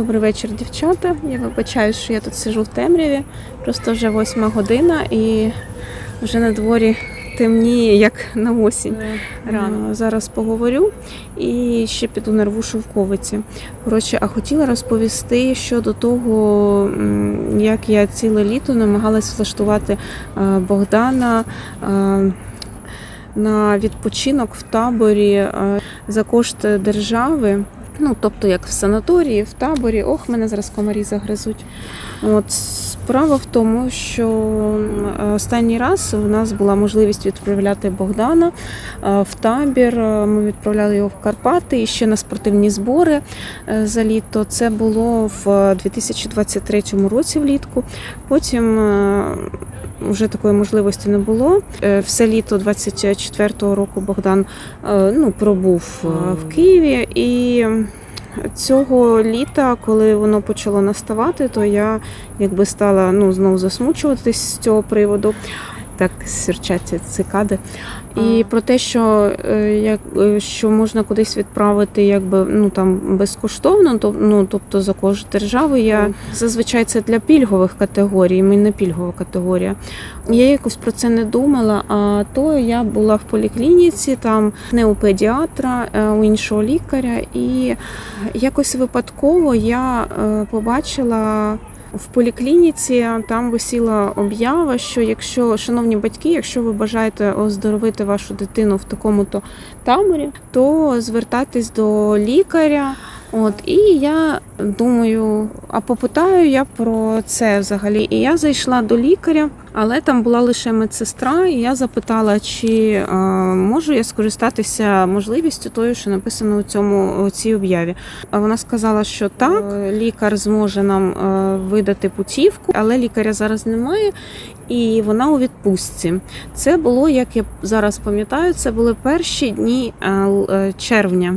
Добрий вечір, дівчата. Я вибачаю, що я тут сижу в темряві. Просто вже восьма година і вже на дворі темніє, як на осінь. Рано зараз поговорю і ще піду на рву шовковиці. Коротше, а хотіла розповісти щодо того, як я ціле літо намагалась влаштувати е, Богдана. е, На відпочинок в таборі е, за кошт держави. Ну, тобто, як в санаторії, в таборі, ох, мене зараз комарі загризуть. От справа в тому, що останній раз у нас була можливість відправляти Богдана е, в табір. Е, Ми відправляли його в Карпати і ще на спортивні збори е, за літо. Це було в 2023 році влітку. Потім вже такої можливості не було. Е, Все літо 24-го року Богдан е, ну, пробув е, в Києві і. Цього літа, коли воно почало наставати, то я якби стала ну знову засмучуватись з цього приводу. Так сірчать цикади. І про те, що е, як е, що можна кудись відправити, якби ну там безкоштовно, то ну тобто за кошт держави. Я зазвичай це для пільгових категорій. Ми не пільгова категорія. Я якось про це не думала. А то я була в поліклініці, там не у педіатра, а у іншого лікаря, і якось випадково я е, побачила. В поліклініці там висіла об'ява, що якщо, шановні батьки, якщо ви бажаєте оздоровити вашу дитину в такому-то таборі, то звертайтесь до лікаря. От і я думаю, а попитаю я про це взагалі. І я зайшла до лікаря, але там була лише медсестра, і я запитала, чи е, можу я скористатися можливістю тою, що написано у цьому у цій об'яві. А вона сказала, що так, е, лікар зможе нам е, видати путівку, але лікаря зараз немає. І вона у відпустці. Це було, як я зараз пам'ятаю, це були перші дні е, червня.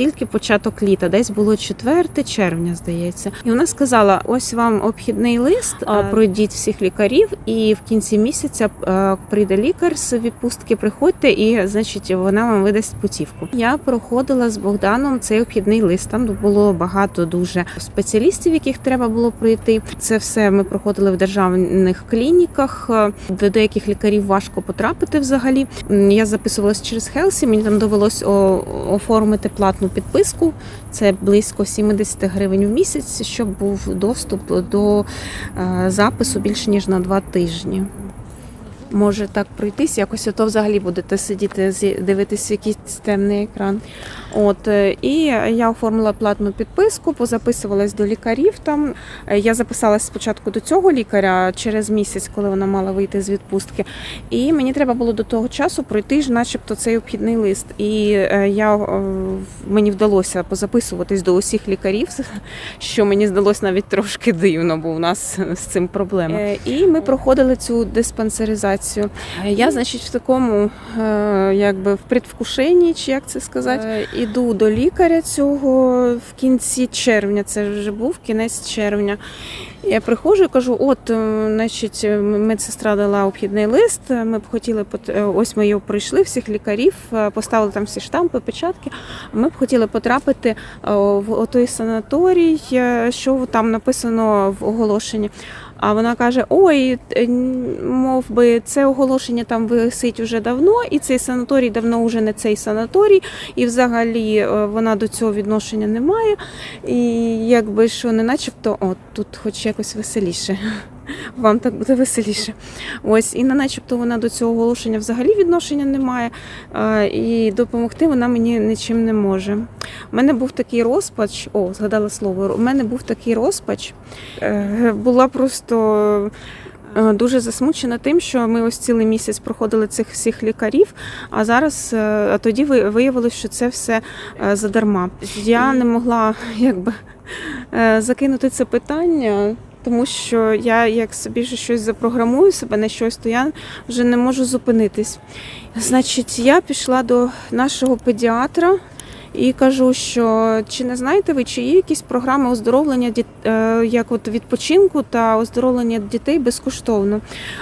Тільки початок літа, десь було 4 червня, здається. І вона сказала: ось вам обхідний лист, а, пройдіть всіх лікарів, і в кінці місяця е, прийде лікар з відпустки, приходьте, і значить вона вам видасть путівку. Я проходила з Богданом цей обхідний лист. Там було багато дуже спеціалістів, яких треба було пройти. Це все ми проходили в державних клініках. Е, До деяких лікарів важко потрапити взагалі. Я записувалась через Хелсі. Мені там довелось оформити платну підписку. Це близько 70 гривень в місяць, щоб був доступ до е, запису більше ніж на два тижні. Може так пройтись, якось ото взагалі будете сидіти, дивитись якийсь темний екран. От е, і я оформила платну підписку, позаписувалась до лікарів. Там Е, я записалась спочатку до цього лікаря через місяць, коли вона мала вийти з відпустки. І мені треба було до того часу пройти ж, начебто, цей обхідний лист. І е, я мені вдалося позаписуватись до усіх лікарів, що мені здалось навіть трошки дивно, бо у нас з цим проблема. І ми проходили цю диспансеризацію. Е, Я, значить, в такому, е, якби в предвкушенні, чи як це сказати, е, іду до лікаря цього в кінці червня. Це вже був кінець червня. Я приходжу і кажу: от, значить, медсестра дала обхідний лист. Ми б хотіли ось ми його пройшли, всіх лікарів, поставили там всі штампи, печатки. Ми б хотіли потрапити в той санаторій, що там написано в оголошенні. А вона каже: Ой, е, мов би, це оголошення там висить уже давно, і цей санаторій давно вже не цей санаторій, і взагалі е, вона до цього відношення не має. І якби що не начебто, от тут хоч якось веселіше. Вам так буде веселіше. Ось, і не начебто вона до цього оголошення взагалі відношення не має, і допомогти вона мені нічим не може. У мене був такий розпач, о, згадала слово. У мене був такий розпач. Е, Була просто. е, Дуже засмучена тим, що ми ось цілий місяць проходили цих всіх лікарів, а зараз е, а тоді ви- виявилось, що це все задарма. Я не могла якби закинути це питання, тому що я як собі вже щось запрограмую себе на щось, то я вже не можу зупинитись. Значить, я пішла до нашого педіатра. І кажу, що чи не знаєте ви, чи є якісь програми оздоровлення діт... е, як от відпочинку та оздоровлення дітей безкоштовно?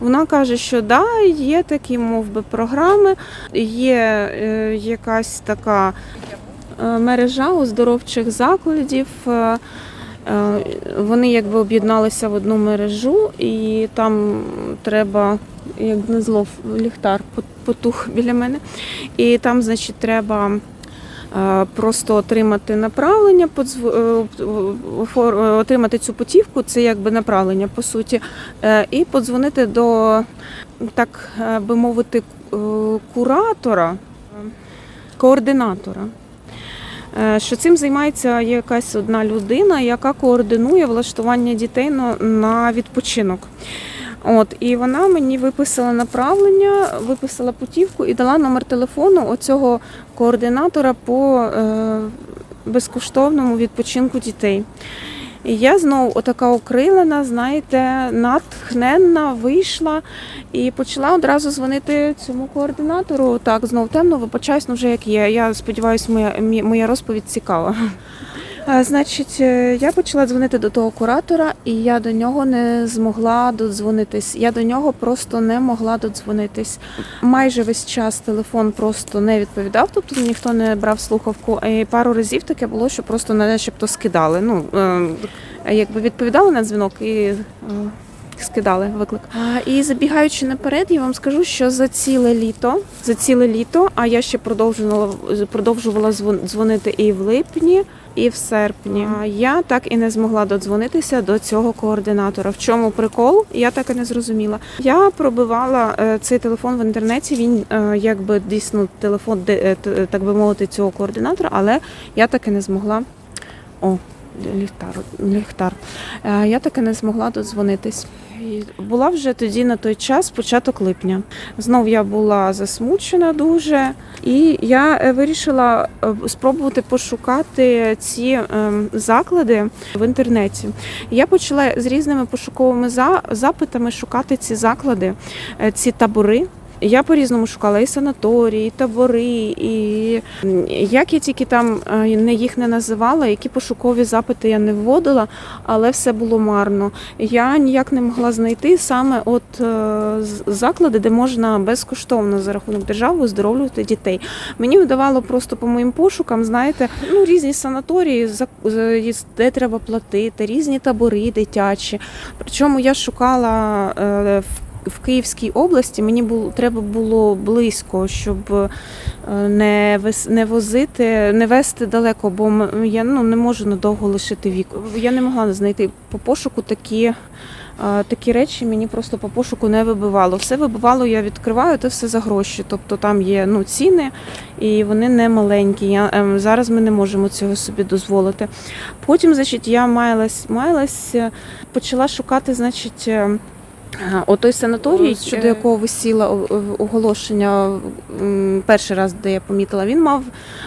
Вона каже, що да, є такі мов би програми, є е, якась така е, мережа оздоровчих закладів. Е, Вони якби об'єдналися в одну мережу, і там треба, як не злов, ліхтар потух біля мене. І там, значить, треба. е, Просто отримати направлення, е, отримати цю путівку, це якби направлення по суті, і подзвонити до, так би мовити, куратора, координатора. Е, Що цим займається якась одна людина, яка координує влаштування дітей на- відпочинок. От, і вона мені виписала направлення, виписала путівку і дала номер телефону оцього координатора по е, безкоштовному відпочинку дітей. І я знову отака окрилена, знаєте, натхненна, вийшла і почала одразу дзвонити цьому координатору. Так, знов темно, вибачаюсь, ну вже як є. Я сподіваюся, моя, моя розповідь цікава. Значить, е, я почала дзвонити до того куратора, і я до нього не змогла додзвонитись. Я до нього просто не могла додзвонитись. Майже весь час телефон просто не відповідав, тобто ніхто не брав слухавку. І пару разів таке було, що просто начебто скидали. Ну е, якби відповідали на дзвінок і. Е, Скидали виклик. А, І забігаючи наперед, я вам скажу, що за ціле літо, за ціле літо, а я ще продовжувала продовжувала дзвонити і в липні, і в серпні. А Я так і не змогла додзвонитися до цього координатора. В чому прикол? Я так і не зрозуміла. Я пробивала е, цей телефон в інтернеті. Він е, якби дійсно телефон, де, е, так би мовити, цього координатора, але я так і не змогла. О, ліхтар, ліхтар. Е, Я так і не змогла додзвонитись. Була вже тоді на той час, початок липня. Знов я була засмучена дуже, і я е, вирішила е, спробувати пошукати ці ем, заклади в інтернеті. Я почала з різними пошуковими за- запитами шукати ці заклади, ці табори. Я по-різному шукала і санаторії, і табори, і як я тільки там е, не їх не називала, які пошукові запити я не вводила, але все було марно. Я ніяк не могла знайти саме от е, заклади, де можна безкоштовно за рахунок держави оздоровлювати дітей. Мені видавало просто по моїм пошукам, знаєте, ну різні санаторії, де треба платити, різні табори дитячі. Причому я шукала е, в. В Київській області мені було треба було близько, щоб е, не не возити, не вести далеко, бо я ну не можу надовго лишити вік. Я не могла знайти по пошуку такі. е, Такі речі мені просто по пошуку не вибивало. Все вибивало, я відкриваю, це все за гроші. Тобто там є ну, ціни, і вони не маленькі. Я, ем, зараз ми не можемо цього собі дозволити. Потім, значить, я маялась, маялась, е, почала шукати, значить. Отой санаторій, щодо якого висіло оголошення перший раз, де я помітила, він мав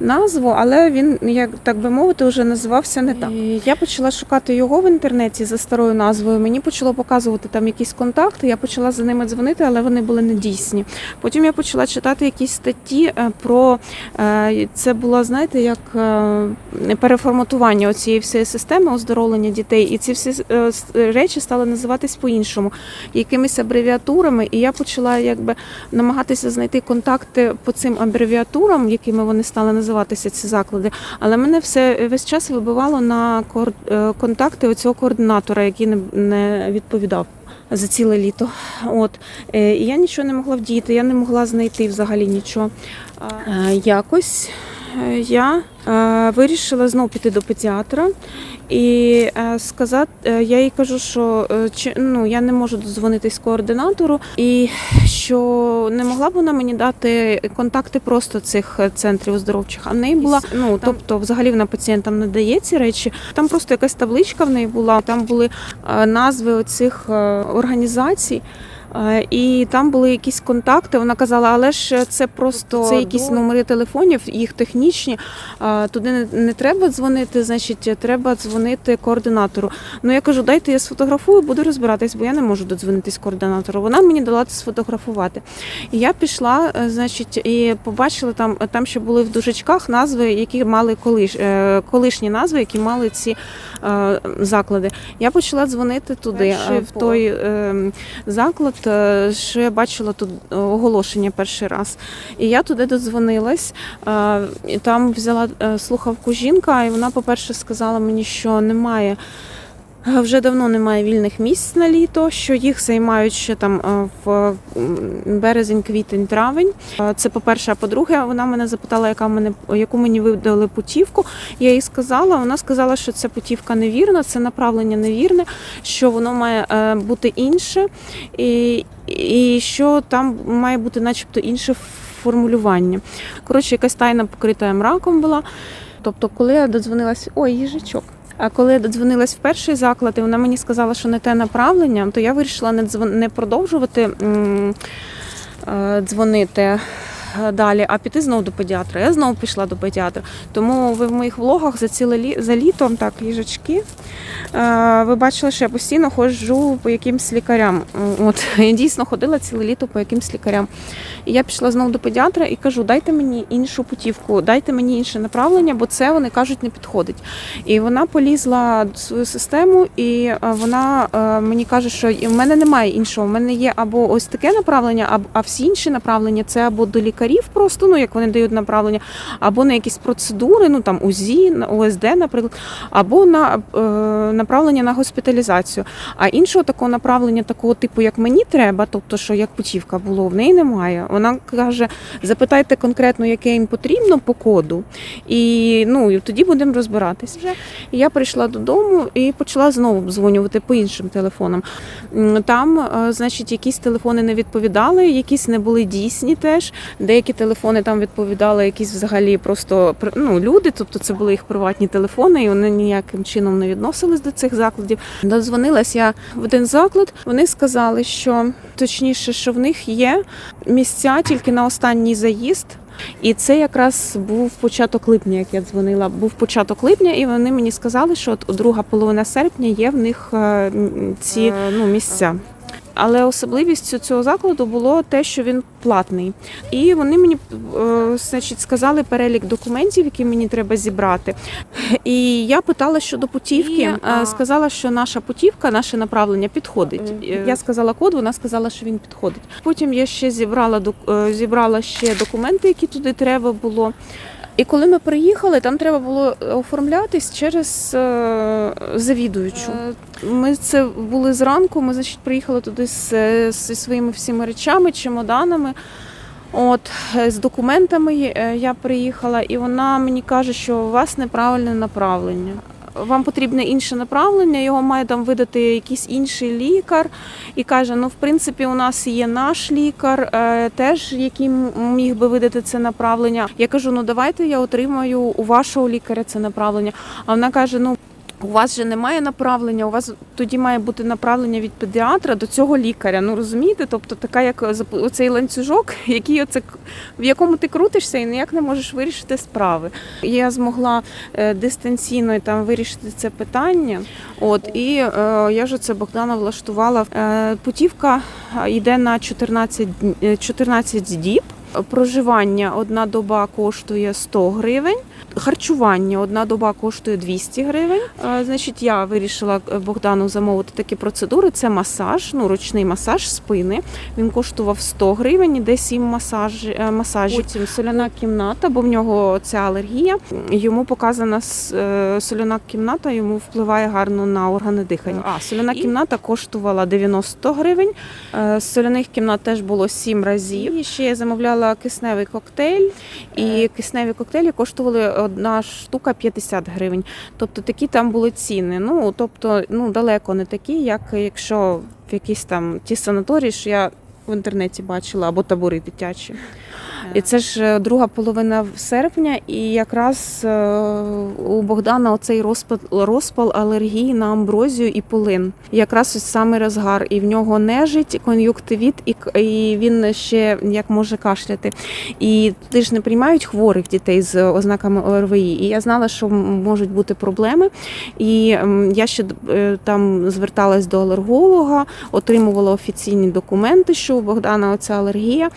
назву, але він, як так би мовити, вже називався не так. Я почала шукати його в інтернеті за старою назвою. Мені почало показувати там якісь контакти. Я почала за ними дзвонити, але вони були недійсні. Потім я почала читати якісь статті е, про е, це було, знаєте, як е, переформатування цієї всієї системи оздоровлення дітей, і ці всі речі стали називатись по-іншому якимись абревіатурами, і я почала якби намагатися знайти контакти по цим абревіатурам, якими вони стали називатися ці заклади. Але мене все весь час вибивало на е, контакти оцього координатора, який не, відповідав. За ціле літо. От. Е, І я нічого не могла вдіяти, я не могла знайти взагалі нічого. Е, Якось я е, вирішила знову піти до педіатра і е, сказати, е, я їй кажу, що чи, ну, я не можу додзвонитись координатору, і що не могла б вона мені дати контакти просто цих центрів оздоровчих. А в неї була, ну тобто, взагалі вона пацієнтам не дає ці речі. Там просто якась табличка в неї була, там були назви оцих організацій. Е, І там були якісь контакти. Вона казала, але ж це просто це якісь номери телефонів, їх технічні. Туди не, не треба дзвонити, значить, треба дзвонити координатору. Ну я кажу, дайте я сфотографую, буду розбиратись, бо я не можу додзвонитись координатору. Вона мені дала це сфотографувати. І я пішла, е, значить, і побачила там, там ще були в дужечках назви, які мали колиш, е, колишні назви, які мали ці е, заклади. Я почала дзвонити туди, Перший е, в той е, заклад. Е, що я бачила тут е, оголошення перший раз. І я туди додзвонилась, е, і там взяла слухавку жінка, і вона, по-перше, сказала мені, що немає. Е, Вже давно немає вільних місць на літо, що їх займають ще там е, в березень, квітень, травень. Е, Це по-перше, а по-друге, вона мене запитала, яка мене яку мені видали путівку. Я їй сказала, вона сказала, що ця путівка невірна, це направлення невірне, що воно має бути інше, і, і що там має бути, начебто, інше формулювання. Коротше, якась тайна покрита мраком була. Тобто, коли я додзвонилась, ой, їжачок. А коли я додзвонилась в перший заклад, і вона мені сказала, що не те направлення, то я вирішила не не продовжувати е, дзвонити далі, а піти знову до педіатра. Я знову пішла до педіатра. Тому ви в моїх влогах за ціле лі... за літом, так, їжачки. е, Ви бачили, що я постійно ходжу по якимсь лікарям. От я дійсно ходила ціле літо по якимсь лікарям. І я пішла знову до педіатра і кажу: дайте мені іншу путівку, дайте мені інше направлення, бо це вони кажуть не підходить. І вона полізла в свою систему, і е, вона е, мені каже, що в мене немає іншого. У мене є або ось таке направлення, а всі інші направлення це або до лікарів, просто ну як вони дають направлення, або на якісь процедури, ну там УЗІ, ОСД, наприклад, або на е, направлення на госпіталізацію. А іншого такого направлення, такого типу, як мені треба, тобто, що як путівка було, в неї немає. Вона каже: запитайте конкретно, яке їм потрібно по коду, і ну і тоді будемо розбиратись. І я прийшла додому і почала знову обдзвонювати по іншим телефонам. Там, е, значить, якісь телефони не відповідали, якісь не були дійсні теж. Деякі телефони там відповідали, якісь взагалі просто ну, люди, тобто це були їх приватні телефони, і вони ніяким чином не відносились до цих закладів. Дозвонилась я в один заклад. Вони сказали, що точніше, що в них є місця тільки на останній заїзд. І це якраз був початок липня, як я дзвонила. Був початок липня, і вони мені сказали, що от друга половина серпня є в них е, ці е, ну, місця. Але особливістю цього закладу було те, що він платний. І вони мені е, значить, сказали перелік документів, які мені треба зібрати. І я питала щодо путівки. І, е, Сказала, що наша путівка, наше направлення підходить. Мгм. Я сказала код, вона сказала, що він підходить. Потім я ще зібрала е, зібрала ще документи, які туди треба було. І коли ми приїхали, там треба було оформлятись через е, завідуючу. Ми це були зранку. Ми значить приїхали туди з, зі своїми всіми речами, чемоданами. От е, з документами е, я приїхала, і вона мені каже, що у вас неправильне направлення. Вам потрібне інше направлення, його має там видати якийсь інший лікар. І каже: ну, в принципі, у нас є наш лікар, е, теж який міг би видати це направлення. Я кажу: ну давайте я отримаю у вашого лікаря це направлення. А вона каже: ну. У вас же немає направлення, у вас тоді має бути направлення від педіатра до цього лікаря. Ну розумієте? Тобто така як зап- оцей ланцюжок, який оце в якому ти крутишся і ніяк не можеш вирішити справи. Я змогла е, дистанційно там вирішити це питання. От і е, я ж це Богдана влаштувала. Е, путівка е, йде на 14, дн- е, 14 діб. Проживання одна доба коштує 100 гривень. Харчування одна доба коштує 200 гривень. Значить, я вирішила е, Богдану замовити такі процедури. Це масаж, ну ручний масаж спини. Він коштував 100 гривень, іде 7 масаж, е, масажів. Потім соляна кімната, бо в нього ця алергія. Йому показана е, соляна кімната, йому впливає гарно на органи дихання. А соляна І- кімната коштувала 90 гривень. Соляних кімнат теж було 7 разів. І ще я замовляла кисневий коктейль, і кисневі коктейлі коштували одна штука 50 гривень. Тобто такі там були ціни. Ну тобто, ну далеко не такі, як якщо в якісь там ті санаторії, що я в інтернеті бачила, або табори дитячі. І це ж е, друга половина серпня, і якраз е, у Богдана оцей розпал, розпал алергії на амброзію і полин. Якраз ось саме розгар. І в нього нежить, кон'юктивіт, і, і він ще як може кашляти. І туди ж не приймають хворих дітей з ознаками ОРВІ. І я знала, що можуть бути проблеми. І я ще е, там зверталась до алерголога, отримувала офіційні документи, що у Богдана оця алергія.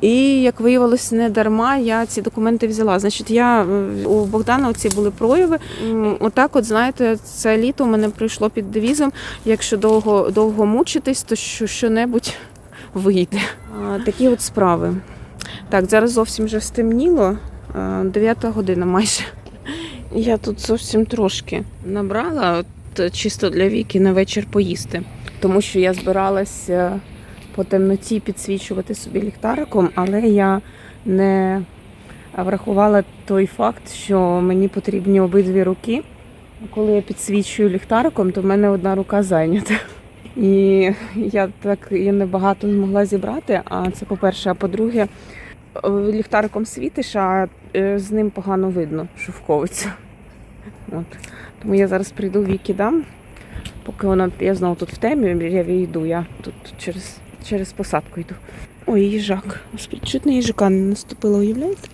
І як виявилось, не дарма я ці документи взяла. Значить, я е, у Богдана оці були прояви. Отак, от знаєте, це літо у мене прийшло під девізом. Якщо довго довго мучитись, то що що-небудь вийде. Такі от справи. Так, зараз зовсім вже стемніло. а, Дев'ята година майже. Я тут зовсім трошки набрала, от, чисто для віки на вечір поїсти. Тому що я збиралася по темноті підсвічувати собі ліхтариком, але я не врахувала той факт, що мені потрібні обидві руки. Коли я підсвічую ліхтариком, то в мене одна рука зайнята. І я так і небагато змогла зібрати. А це по-перше, а по-друге, ліхтариком світиш, а е, з ним погано видно шовковицю. От. Тому я зараз прийду віки дам. Поки вона, я знову тут в темі, я війду, я тут через, через посадку йду. Ой, їжак. Господи, чуть на їжака не наступила, уявляєте?